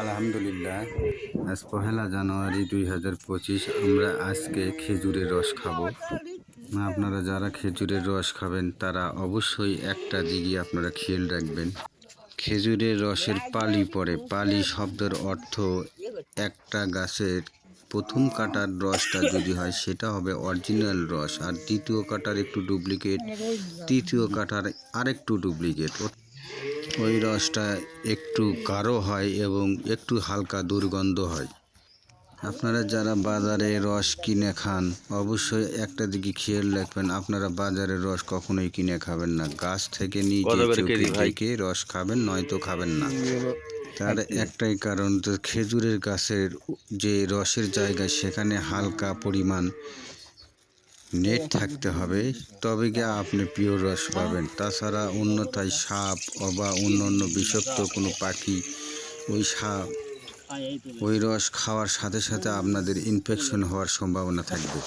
আলহামদুলিল্লাহ। আজ পহেলা জানুয়ারি দুই হাজার পঁচিশ, আমরা আজকে খেজুরের রস খাব। আপনারা যারা খেজুরের রস খাবেন, তারা অবশ্যই একটা দিকে আপনারা খেয়াল রাখবেন। খেজুরের রসের পালি পড়ে পালি শব্দের অর্থ একটা গাছের প্রথম কাটার রসটা যদি হয়, সেটা হবে অরিজিনাল রস। আর দ্বিতীয় কাটার একটু ডুপ্লিকেট, তৃতীয় কাটার আরেকটু ডুপ্লিকেট। ওই রসটা একটু গাঢ় হয় এবং একটু হালকা দুর্গন্ধ হয়। আপনারা যারা বাজারে রস কিনে খান অবশ্যই একটা দিকে খেয়াল রাখবেন আপনারা বাজারে রস কখনোই কিনে খাবেন না। গাছ থেকে? দেখে রস খাবেন নয়তো খাবেন না। তার একটাই কারণ খেজুরের গাছের যে রসের জায়গা সেখানে হালকা পরিমাণ নেট থাকতে হবে তবে গিয়ে আপনি পিওর রস পাবেন। তাছাড়া অন্যথায় সাপ বা অন্য অন্য বিষাক্ত কোনো পাখি ওই সাপ ওই রস খাওয়ার সাথে সাথে আপনাদের ইনফেকশন হওয়ার সম্ভাবনা থাকবে।